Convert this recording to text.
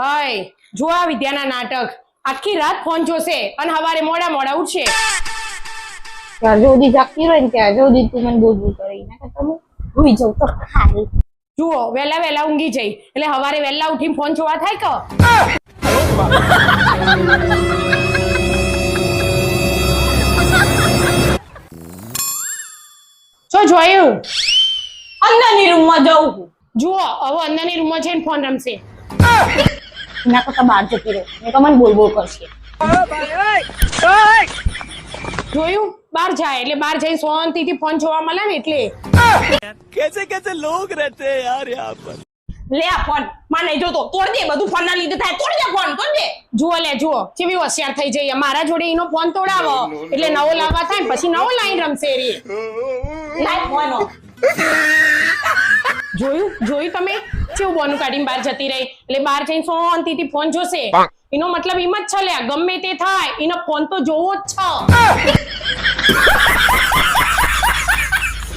હાય જો આ વિદ્યાના નાટક. આખી રાત ફોન જોશે અને સવારે મોડા મોડા ઉઠશે. ત્યાં સુધી જાગતી રહે ને ત્યાં સુધી તું મને બોલવું બોલ કરી ના તમે ભૂઈ જાવ તો ખાલી. જુઓ વહેલા વહેલા ઊંઘી જઈ. એટલે સવારે વહેલા ઉઠીને ફોન જોવા થાય કે? શું જોયું? અંદરની રૂમમાં જાઉં જુઓ હવે અંદરની રૂમમાં જઈને ફોન રમશે. એના કરતા બહાર જતી રહો નહીં તો મને બોલ બોલ કરશે. જોયું? બહાર જાય એટલે બહાર જઈ શાંતિથી ફોન જોવા મળે ને એટલે. કેસે કેસે લોગ રહેતે યાર યહાં પર? લે આ ફોનમાં નહીં જોતો. તોડ દે બધું ફોન ના લીધે થાય. તોડ દે ફોન તોડ દે. જુઓ લે જુઓ. કેવી હોશિયાર થઈ જઈએ. મારા જોડે એનો ફોન તોડાવો. એટલે નવો લાવવા થાય ને પછી નવો લાઈન રમશે રે. Line phone. જોયું? જોયું તમે? કેવું બોનું કાઢીને બહાર જતી રહી. એટલે બહાર જઈને શાંતિથી ફોન જોશે. એનો મતલબ એમ જ છે લ્યા ગમે તે થાય એનો ફોન તો જોવો જ છે.